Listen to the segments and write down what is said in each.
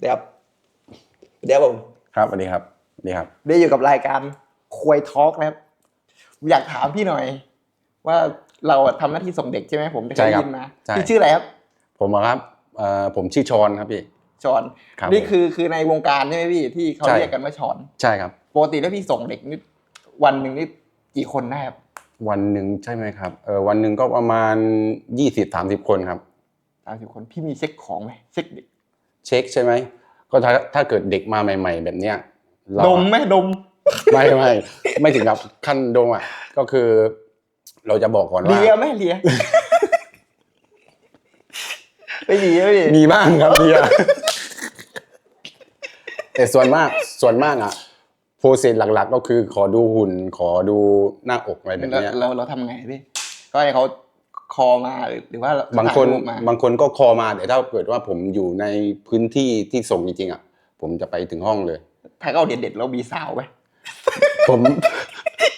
เดี๋ยวเดี๋ยวผมครับสวัสดีครับสวัสดีครับได้อยู่กับรายการควยทอล์กนะครับผมอยากถามพี่หน่อย ว่าเราอะทำหน้าที่ส่งเด็กใช่ไหมผมได้เคใช่ยครัได้บยินมาใช่พี่ชื่ออะไรครับ ผมอะครับเอ่อผมชื่อชอนครับพี่ชอนครับนี่ผมคือคือในวงการใช่ไหมพี่ที่เขาใช่เรียกกันว่าชอนใช่ครับปกติแล้วพี่ส่งเด็กนี่วันหนึ่งนี่กี่คนได้ครับวันหนึ่งใช่ไหมครับเออวันหนึ่งก็ประมาณยี่สิบสามสิบคนครับสามสิบคนพี่มีเช็คของไหมเช็คเด็ก เช็คใช่ไหมก็ถ้าถ้าเกิดเด็กมาใหม่ ๆ แบบเนี้ยเราดมไหมดม ไม่ไม่ไม่ถึงกับขั้นดงอะก็คือ เราจะบอกก่อนว่าเลียไหมเลียไม่ดีไม่ดีมีบ้างครับเดียแต่ส่วนมากส่วนมากอะโปรเซสหลัก ๆ ก็คือขอดูหุ่น ขอดูหน้าอกอะไรแบบเราเนี้ยเราเราทำไงพี่ก็ให้เขา คอมาหรือหรือว่าเรบางคนถ่ยรูปมาบางคนก็คอมาแต่ถ้าเกิดว่าผมอยู่ในพื้นที่ที่ส่งจริงๆอะผมจะไปถึงห้องเลย ถ้าเขาเด็ดเด็ดๆเรามีสาวไหมผม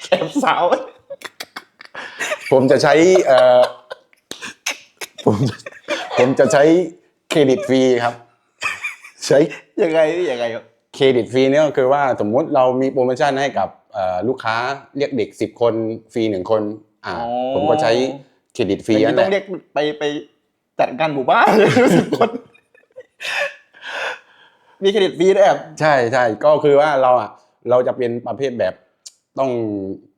แอบสาวไหมผมจะใช้เอ่อผมผมจะใช้เครดิตฟรีครับ ใช้ยังไงพี่ยังไงครับเครดิตฟรีเนี่ยก็คือว่าสมมุติเรามีโปรโมชั่นให้กับเอ่อลูกค้าเรียกเด็กสิบคนฟรีหนึ่งคน อ่า ผมก็ใช้ เครดิตฟรีอย่างนั่นี้นแหต้องละเรียกไปไปจัดการหมู่บ้านเลยสิบคนมีเครดิตฟรีด้วยครับใช่ใช่ก็คือว่าเราอะเราจะเป็นประเภทแบบต้อง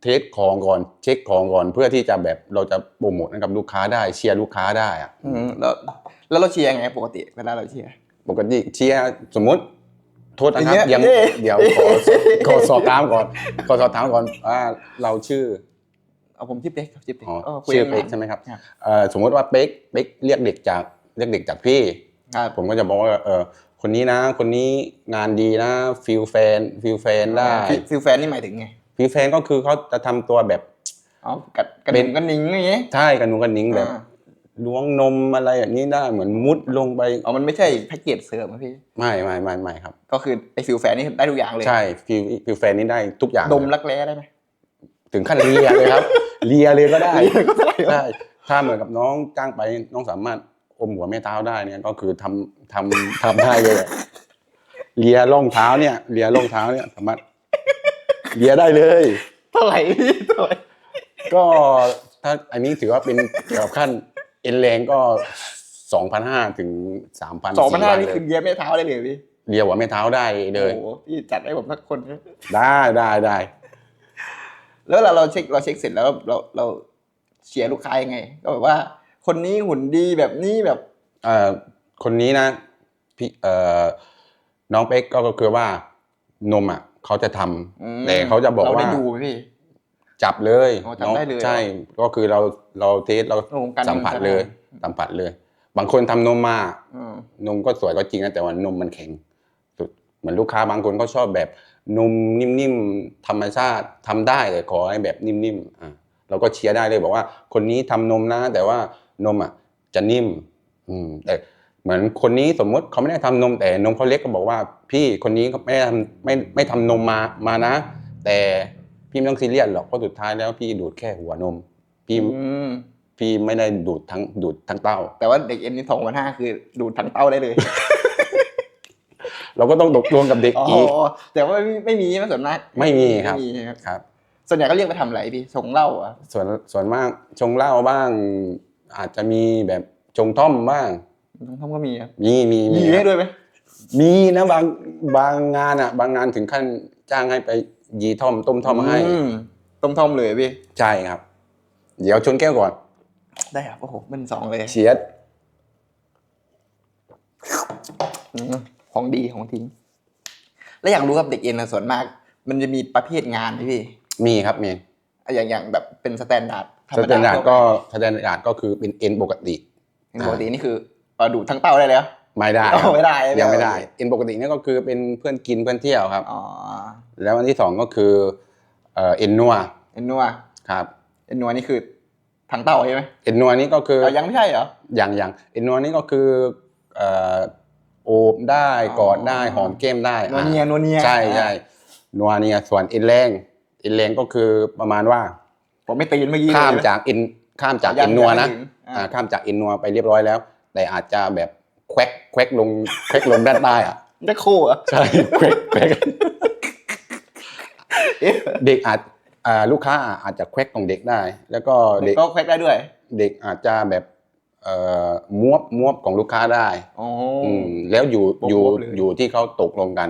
เทสของก่อนเช็คของก่อน เพื่อที่จะแบบเราจะโปรโมทให้กับลูกค้าได้เชียร์ลูกค้าได้อะอืมแล้วแล้วเราเชียร์ยังไงปกติเวลาเราเชียร์ ปกติเชียร์สมมุติ โทษนะครับอย่างเงี้ยังยเดี๋ยวขอขอสอบถามก่อนขอสอบถามก่อนว่าเราชื่อ เอาผมชื่อเป๊กครับชื่อเป๊กอ๋อเออคุยชื่อกันเป๊กนานใช่ไหมครับครับ เอ่อสมมติว่าเป๊กเป๊กเรียกเด็กจากเรียกเด็กจากพี่ ครับ ผมก็จะบอกว่าเออคนนี้นะ คนนี้งานดีนะฟิลแฟนฟิลแฟนได้ฟิฟิลแฟนนี่หมายถึงไงฟิลแฟนก็คือเขาจะทำตัวแบบ อ๋อกัดกระเป็ดิ่น งกระนิ่งอย่างเงี้ย ใช่กันนุงกันนิ้งแบบอ่า ล้วงนมอะไรแบบนี้ได้เหมือนมุดลงไปอ๋อมันไม่ใช่แพ็กเกจเสริมอะพี่ ไม่ไม่ไม่ไม่ครับ ก็คือไอ้ฟิลแฟนนี่ได้ทุกอย่างเลย ใช่ฟิลฟิลแฟนนี่ได้ทุกอย่างดมเลยรักแร้ได้ไหม ถึงขั้นเลียเลยครับ เลียเลยก็ได้เลียก็ได้เหรอใช่ถ้าเหมือนกับน้องจ้างไปน้องสามารถอมหัวแม่เท้าได้เนี่ยก็คือทำทำทำได้เลยอะเลียร่องเท้าเนี่ยเลียร่องเท้าเนี่ยสามารถเลียได้เลยเท่าไหร่พี่เท่าไหร่ก็ถ้าอันนี้ถือว่าเป็นเกี่ยวกับขั้นเอ็นแรงก็สองพันห้าถึงสามพันสองพันห้านี่คือเยียไม่เท้าได้เลยพี่เลียหัวแม่เท้าได้เลยโอ้โหพี่จัดให้ผมสักคนนะได้ได้ได้ แล้วเราเราเช็คเราเช็คเสร็จแล้วเราเราเชียร์ลูกค้ายังไง ก็แบบว่าคนนี้หุ่นดีแบบนี้แบบ เอ่อคนนี้นะพี่เอ่อน้องเป๊กก็ก็คือว่านมอะเขาจะทำอืมแต่เขาจะบอกเราว่าได้ดูไหมพี่ จับเลยอ๋อจับได้เลยใช่ก็คือเราเราเทสเราโอ้โหการสัมผัสจับได้เลยสัมผัสเลย บางคนทำนมมา อืมนมก็สวยก็จริงนะแต่ว่านมมันแข็งสุดเหมือนลูกค้าบางคนก็ชอบแบบ นมนิ่มๆธรรมชาติทำได้แต่ขอให้แบบนิ่มๆอะเราก็เชียร์ได้เลยบอกว่า คนนี้ทำนมนะ แต่ว่านมอะจะนิ่ม อืมแต่เหมือนคนนี้สมมติเขาไม่ได้ทำนมแต่นมเขาเล็กก็บอกว่า พี่คนนี้เขาไม่ได้ทำไม่ไม่ทำนมมามานะ แต่พี่ไม่ต้องซีเรียสหรอกเพราะสุดท้ายแล้วพี่ดูดแค่หัวนม พี่อืมพี่ไม่ได้ดูดทั้งดูดทั้งเต้า แต่ว่าเด็กเอ็นนี่สองพันห้าคือดูดทั้งเต้าได้เลย เราก็ต้องตกลงกับเด็กอ๋ออีกแต่ว่าไม่ไม่มีใช่ไหมส่วนมากไม่มีครับไม่มีใช่ไหมครับครับ ส่วนใหญ่ก็เรียกไปทำอะไรพี่ส่งเหล้าเหรอะส่วนส่วนมากชงเหล้าบ้าง อาจจะมีแบบชงท่อมบ้างน้องทอมก็มีครับมีมีมีคให้รับด้วยไหมมีนะบางบางงานอะ บางงานถึงขั้นจ้างให้ไปยีท่อมต้มท่อมให้มต้มทอมเลยพี่ใช่ครับ เดี๋ยวชนแก้วก่อน ได้ครับโอ้โหเป็นสองเลยเชียร์อืม ของดีของทิ้ง แล้วอยากรู้ครับเด็กเอ็นนะส่วนมาก มันจะมีประเภทงานไหมพี่ มีครับมีอย่างอย่างแบบเป็นสแตนดาร์ดธรสรมแตดานดาร์ดทั่วไปก็สแตนดาร์ดก็คือเป็นเอ็นปกติเป็นปกตินี่คือเอ่อดูดทั้งเต้าได้แล้วไม่ได้อ๋อไม่ได้ยังไม่ได้โอเคเอ็นปกติเนี่ยก็คือเป็นเพื่อนกินเพื่อนเที่ยวครับอ๋อแล้วอันที่สองก็คือเอ่อเอ็นนัวเอ็นนัวครับเอ็นนัวนี่คือทั้งเต้าใช่ไหมเอ็นนัวนี่ก็คือเอายังไม่ใช่เหรออย่างอย่างเอ็นนัวนี่ก็คือเอ่อ โอบได้อ๋อกอดได้หอมแก้มได้นัวเนียอะนัวเนียใช่ใช่นัวเนียส่วนเอ็นแรงเอ็นแรงก็คือประมาณว่าผมไม่ตีนเมื่อกี้ข้ามเลยจากเอ็นข้ามจากยัเอ็งนนัวยังนะไม่ถึงอ่าอ่าข้ามจากเอ็นนัวไปเรียบร้อยแล้ว แต่อาจจะแบบแควกแควกลงแควกลงด้านใต้อะจะโคเหรอะใช่แควกแควกเด็กอาจอ่าลูกค้าอาจจะแควกของเด็กได้ แล้วก็เด็เด็กกก็แควกได้ด้วย เด็กอาจจะแบบเอ่อ มวบมวบของลูกค้าได้อ๋ออืมแล้วอยู่มวบอยู่มวบเลย อยู่ที่เขาตกลงกัน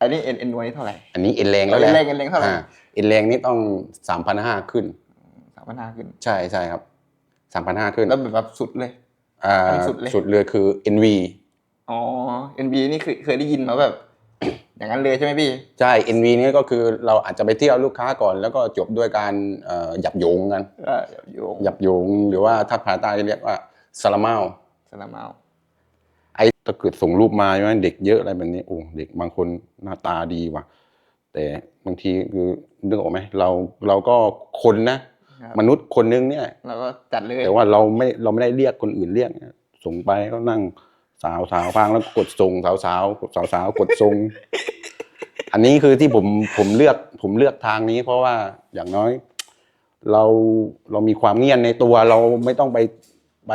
อันนี้เอ็นเอ็นวยเท่าไหร่ อันนี้เอ็นแรงแล้วแหละเอ็นแรงเอ็นแรงเท่าไหร่ อ่เอ็นแรงนี่ต้องสามพันห้าขึ้น สามพันห้าขึ้น ใช่ใช่ครับสามพันห้าขึ้นแล้วแบบสุดเลย อ่าอันสุดเลย สุดเลยคือ NV อ๋อ NB นี่คือเคยได้ยินมาแบบ อย่างนั้นเลยใช่ไหมพี่ ใช่ NV นี่ก็คือเราอาจจะไปเที่ยวลูกค้าก่อน แล้วก็จบด้วยการเอ่อหยับโยงกันก็โยงหยับโยงหรือว่าถ้าภาษาใต้เรียกว่า สลาเมาสลามเอาไอ้ถ้าเกิดส่งรูปมาใช่ไหมเด็กเยอะอะไรแบบนี้โอ้เด็กบางคนหน้าตาดีว่ะ แต่บางทีคือนึกออกไหมเราเราก็คนนะ ครับมนุษย์คนนึงเนี่ยแล้วก็จัดเลยแต่ว่าเราไม่เราไม่ได้เรียกคนอื่นเรียกนะส่งไปก็นั่งสาวสาวฟังแล้วกดส่งสาวสาวสาวสาวกดส่ง อันนี้คือที่ผมผมเลือกผมเลือกทางนี้ เพราะว่าอย่างน้อย เราเรามีความเงียบในตัวเราไม่ต้องไป ไป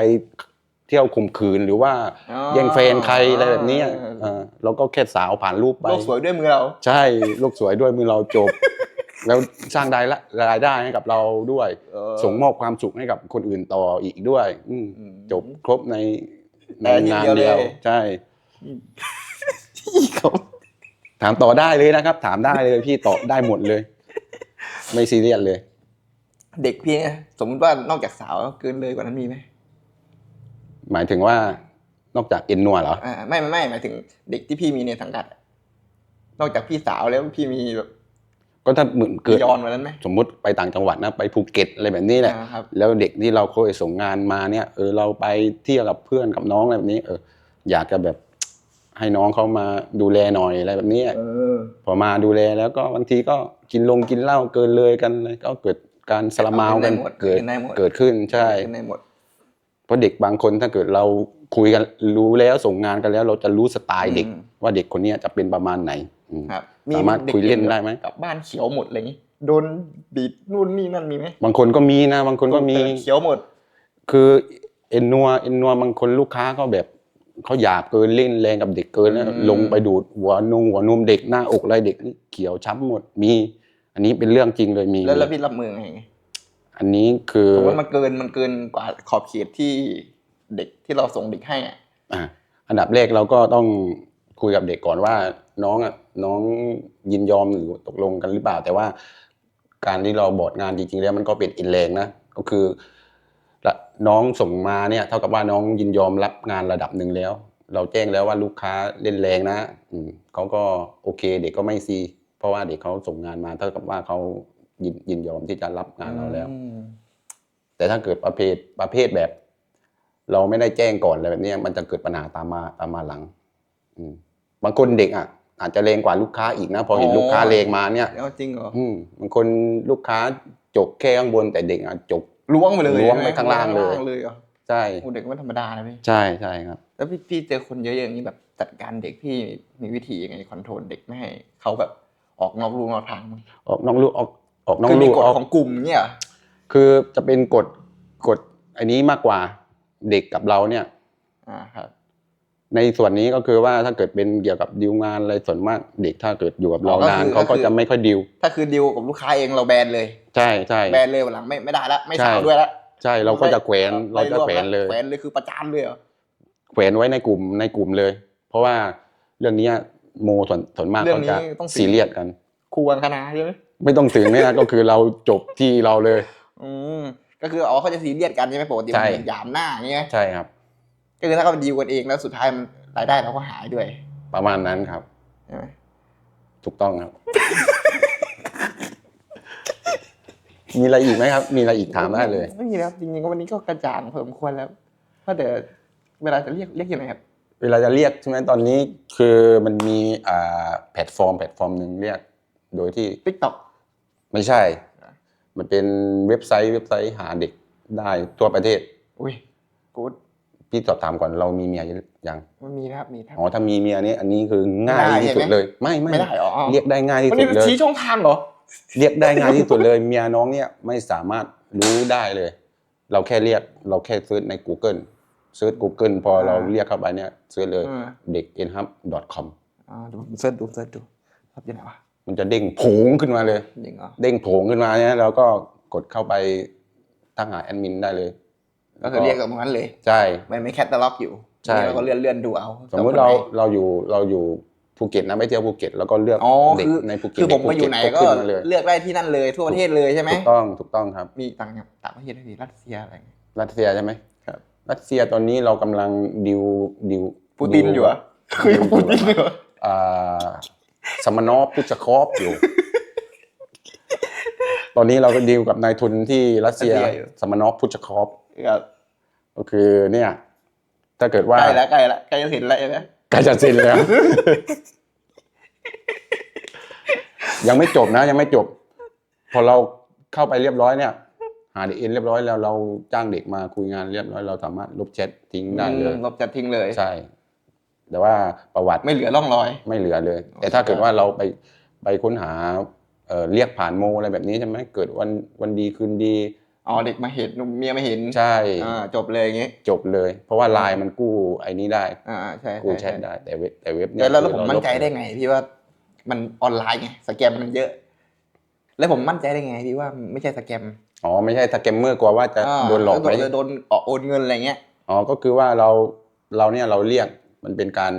เที่ยวข่มขืนหรือว่าอ๋อแย่งแฟนใครอะไรแบบเนี้ยเออเราก็แค่สาวผ่านรูปไปโลกสวยด้วยมือเรา ใช่โลกสวยด้วยมือเราจบ แล้วสร้างรายละรายได้ให้กับเราด้วยเออส่งมอบความสุขให้กับคนอื่นต่ออีกด้วยอืมอืมจบครบในในแต่ทีงานเดียวเดียวเลยใช่พี่เขาถามต่อได้เลยนะครับ ถามได้เลยพี่ตอบได้หมดเลย ไม่ซีเรียสเลย เด็กพี่เนี่ยสมมติว่านอกจากสาวเกินเลยกว่านั้นมีไหม หมายถึงว่านอกจากเอ็นนัวเหรออ่าไม่ไม่ไม่หมายถึงเด็กที่พี่มีในสังกัดอะนอกจากพี่สาวแล้วพี่มีแบบก็ถ้าเหมือนเกิดย้อนกว่านั้นไหมสมมุติไปต่างจังหวัดนะไปภูเก็ตอะไรแบบนี้แหละอ่าครับแล้วเด็กที่เราเคยส่งงานมาเนี่ยเออเราไปเที่ยวกับเพื่อนกับน้องอะไรแบบนี้ เออ อยากจะแบบให้น้องเขามาดูแลหน่อยอะไรแบบนี้เออพอมาดูแลแล้วก็บางทีก็กินลงกินเหล้าเกินเลยกันเลยก็เกิดการสละเมาวกันเอาเป็นได้หมดเกิดเป็นได้หมดเกิดขึ้นใช่ ราะเด็กบางคนถ้าเกิดเราคุยกันรู้แล้วส่งงานกันแล้ว เราจะรู้สไตล์เด็กอืมว่าเด็กคนเนี้ยจะเป็นประมาณไหนอืมครับสามารถคุยเล่นได้ไหมกลับบ้านเขียวหมดอะไรอย่างงี้โดนบีดนู่นนี่นั่นมีไหมบางคนก็มีนะ บางคนก็มีเขียวหมด คือเอ็นนัวเอ็นนัวบางคนลูกค้าก็แบบเขาหยาบเกินเล่นแรงกับเด็กเกินแล้วอืมลงไปดูดหัวนงหัวนมเด็กหน้าอกอะไรเด็กนี่เขียวช้ำหมดมี อันนี้เป็นเรื่องจริงเลยมีแล้วแล้วพี่รับมือไง อันนี้คือผมว่ามันเกินมันเกินกว่าขอบเขตที่เด็กที่เราส่งเด็กให้อะอะอันดับแรกเราก็ต้องคุยกับเด็กก่อนว่าน้องอะน้องยินยอมหรือตกลงกันหรือเปล่า แต่ว่าการที่เราบอดงานจริงๆแล้วมันก็เป็นอินแรงนะก็คือละน้องส่งมาเนี่ยเท่ากับว่าน้องยินยอมรับงานระดับหนึ่งแล้ว เราแจ้งแล้วว่าลูกค้าเล่นแรงนะอืมเขาก็โอเค เด็กก็ไม่ซี เพราะว่าเด็กเขาส่งงานมาเท่ากับว่าเขา ยินยินยอมที่จะรับงานเราแล้วอืมแต่ถ้าเกิดประเภทประเภทแบบ เราไม่ได้แจ้งก่อนอะไรแบบเนี้ยมันจะเกิดปัญหาตามมาตามมาหลังอืมบางคนเด็กอะอาจจะเลงกว่าลูกค้าอีกนะ พอเห็นลูกค้าเลงมาเนี่ยแล้วจริงเหรออืมบางคนลูกค้าจกแค่ข้างบน แต่เด็กอะจกล้วงไปเลยล้วงไปใช่หมข้างล่างเลยข้เลยเหรอใช่โอ้เด็กไม่ธรรมดานะพี่ใช่ใช่ครับ แล้วพี่พี่เจอคนเยอะๆอย่างนี้แบบจัดการเด็กพี่มีวิธียังไงคอนโทรลเด็กไม่ให้เขาแบบออกนอกลู่นอกทางมั้งออกนอกลูกออก ออกนอกคือมีลูกกฎออกของกลุ่มเนี่ยเหรอคือจะเป็นกฎกฎอันนี้มากกว่าเด็กกับเราเนี่ย อ่าครับ ในส่วนนี้ก็คือว่าถ้าเกิดเป็นเกี่ยวกับดีลงานอะไรส่วนมากเด็กถ้าเกิดอยู่กับเรานานเขาก็จะไม่ค่อยดีลถ้าคือดีลกับลูกค้าเองเราแบนเลย ใช่ใช่ แบนเลยวันหลังไม่ไม่ได้ละไม่ใช่สาวด้วยละใช่เราก็จะแขวนเราจะแขวนเลย แขวนเลยคือประจานเลยเหรอแขวนไว้ในกลุ่มในกลุ่มเลย เพราะว่าเรื่องเนี้ยโมส่วนส่วนมากเรื่องเขานี้จะต้องซีเรียสกัน ครูกันคณะใช่ไหม ไม่ต้องถึงเนี่ยนะ ก็คือเราจบที่เราเลย อืมก็คืออ๋อเขาจะซีเรียสกันใช่ไหมปกติใช่ มันหยามหน้าอย่างเงี้ยใช่ครับ ก็คือถ้าเขาดีลกันเองแล้วสุดท้ายมันรายได้เราก็หายด้วยประมาณนั้นครับ ใช่ไหมถูกต้องครับ มีอะไรอีกไหมครับ มีอะไรอีกถามได้เลย ไม่มีแล้วครับจริงๆก็วันนี้ก็กระจ่างพอสมควรแล้วว่าเดี๋ยวเวลาจะเรียกเรียกยังไงครับเวลาจะเรียกใช่ไหมตอนนี้คือมันมีอ่าแพลตฟอร์มแพลตฟอร์มหนึ่งเรียก โดยที่ ติ๊กต็อก ไม่ใช่ มันเป็นเว็บไซต์เว็บไซต์หาเด็กได้ทั่วประเทศ อุ้ยกูดพี่สอบถามก่อนเรามีเมียยังมันมีนะครับมีครับ อ๋อถ้ามีเมียนี่อันนี้คือง่ายไม่ได้ที่สุดใช่ไหมเลย ไม่ไม่ไม่ได้เหรออ๋อเรียกได้ง่ายที่วันสุนี้ดเลยชี้ช่องทางเหรอเรียกได้ง่ายที่สุดเลย เมียน้องเนี่ยไม่สามารถรู้ได้เลย เราแค่เรียกเราแค่เซิร์ชใน Google เซิร์ช Google พอเราอ่าเรียกเข้าไปเนี่ยเซิร์ชเลยอืมเด็ก n h u b com อ่าเดี๋ยวผมเสิร์ชดูเสิร์ชดูครับยังไงวะ มันจะเด้งโผงขึ้นมาเลย จริงเหรอเด้งโผงขึ้นมาเนี่ยเราก็กดเข้าไปตั้งหาแอดมินได้เลย ก็คือเรียกกับมันเลยใช่ไม่ไม่แคตตาล็อกอยู่ใช่นี่เราก็เลื่อนเลื่อนดูเอาสมมติเราเราอยู่เราอยู่ภูเก็ตนะไปเที่ยวภูเก็ตแล้วก็เลือกอ๋อเด็กคือในภูเก็ตคือผมเด็มาอยู่ไหนภูก็ขึ้นมาเลย เลือกได้ที่นั่นเลยทั่วประเทศเลยใช่ไหมถูกต้องถูกต้องครับ มีต่างต่างประเทศด้วยดิรัสเซียอะไรอย่างเงี้ย รัสเซียใช่ไหมครับ รัสเซียตอนนี้เรากำลังดิวดิวปูตินอยู่อะคุยกับปูตินอยู่อะอ่า สมานอฟพุชคอฟอยู่ ตอนนี้เราก็ดิวกับนายทุนที่รัสเซียสมานอฟพุชคอฟครับก็คือเนี่ย ถ้าเกิดว่าใกล้แล้วใกล้แล้วใกล้จะเห็นแล้วใช่ไหมใกล้จะสิ้นแล้ว ยังไม่จบนะ ยังไม่จบ พอเราเข้าไปเรียบร้อยเนี่ย หาเด็กเอ็นเรียบร้อยแล้วเราจ้างเด็กมาคุยงานเรียบร้อยเราสามารถลบแชททิ้งได้เลย อืมลบจัดทิ้งเลย ใช่ แต่ว่าประวัติไม่เหลือร่องรอย ไม่เหลือเลย แต่ถ้าเกิดว่าเราไปไปค้นหาเอ่อเรียกผ่านโมอะไรแบบนี้ใช่ไหมเกิดวันวันดีคืนดีอ๋อเด็กมาเห็นเมียมาเห็นใช่อ่าจบเลยอย่างงี้จบเลย เพราะว่าไลน์มันกู้ไอ้นี้ได้อ่าใช่กู้แชใช่ทได้แต่เว็บแต่เว็บเนี่เดี๋ยยวแล้วคือผมเรามั่นใจลบได้ไงพี่ว่ามันออนไลน์ไงสแกมมันเยอะ แล้วผมมั่นใจได้ไงพี่ว่าไม่ใช่สแกมอ๋อไม่ใช่สแกมเมอร์กลัวว่าจะาโดนหลอกไหมจะโดนออกโอนเงินอะไรเงี้ยอ๋อก็คือว่าเราเราเนี่ยเราเรียก มันเป็นการ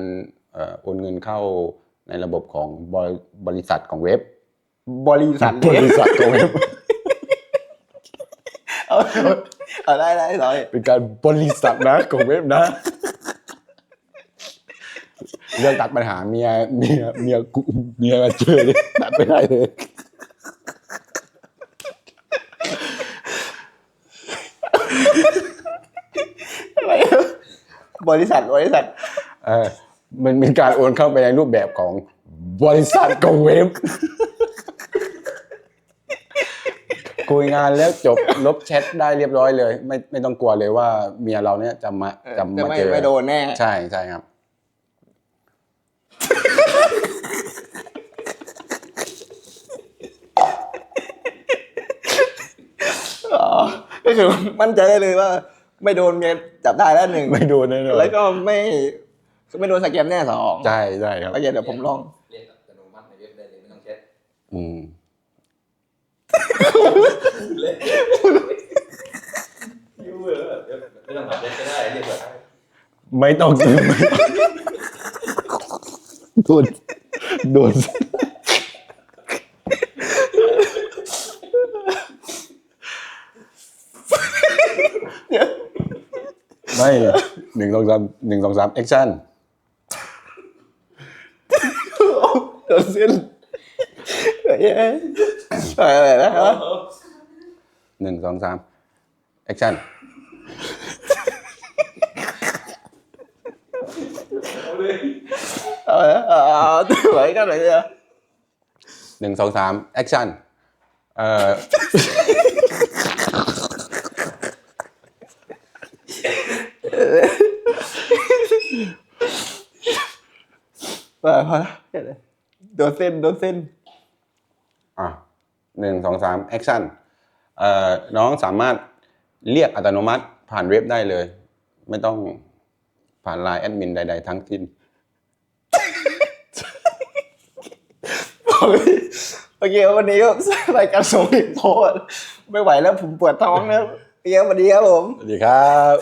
เอ่อโอนเงินเข้าในระบบของบริบริษัทของเว็บ บริษัทบริษัทของเว็บเอาเอาได้ได้ร้อยเป็นการบริษัทนะของเว็บนะ เรื่องตัดปัญหาเมียเมียเมียกูเมียมาเจอเลยตัดไม่ได้เลยอะไรบริษัทบริษัทเออ มันเป็นการโอนเข้าไปในรูปแบบของบริษัทของเว็บคุยงานแล้วจบลบแชทได้เรียบร้อยเลย ไม่ไม่ต้องกลัวเลยว่าเมียเราเนี่ยจะมาเออจะจะมาไม่เจอไม่โดนแน่ ใช่ใช่ครับอ๋อก็คือมั่นใจได้เลยว่า ไม่โดนเมียจับได้แล้วหนึ่งไม่โดนแน่นอนแล้วก็ไม่ ไม่โดนสแกมแน่สองใช่ใช่ครับโอเคเดี๋ยวผมลองเรียกอัตโนมัติในเว็บได้เลยไม่ต้องเช็ดอืมยูเออไม่ต้องแบบเช็ดก็ได้เรียกแบบไม่ต้องโดนโดนไม่หนึ่งสองสามหนึ่งสองสามแอคชั่น โดนเส้นเฮ้ยอะไรนะครับหนึ่ งสองสามแอคชั่นเอาเลยเอาเอาไหวกันไหนเนี่ยหนึ่งสองสามแอคชั่นเอ่อพอพอแล้วโดนเส้นโดนเส้นอะหนึ่งสองสามแอคชั่นเอ่อน้องสามารถเรียกอัตโนมัติผ่านเว็บได้เลย ไม่ต้องผ่านไลน์แอดมินใด ๆ ทั้งสิ้นโอเควันนี้ก็รายการส่งอีกโพสไม่ไหวแล้วผมปวดท้องแล้วเปียวันนี้ครับผม สวัสดีครับ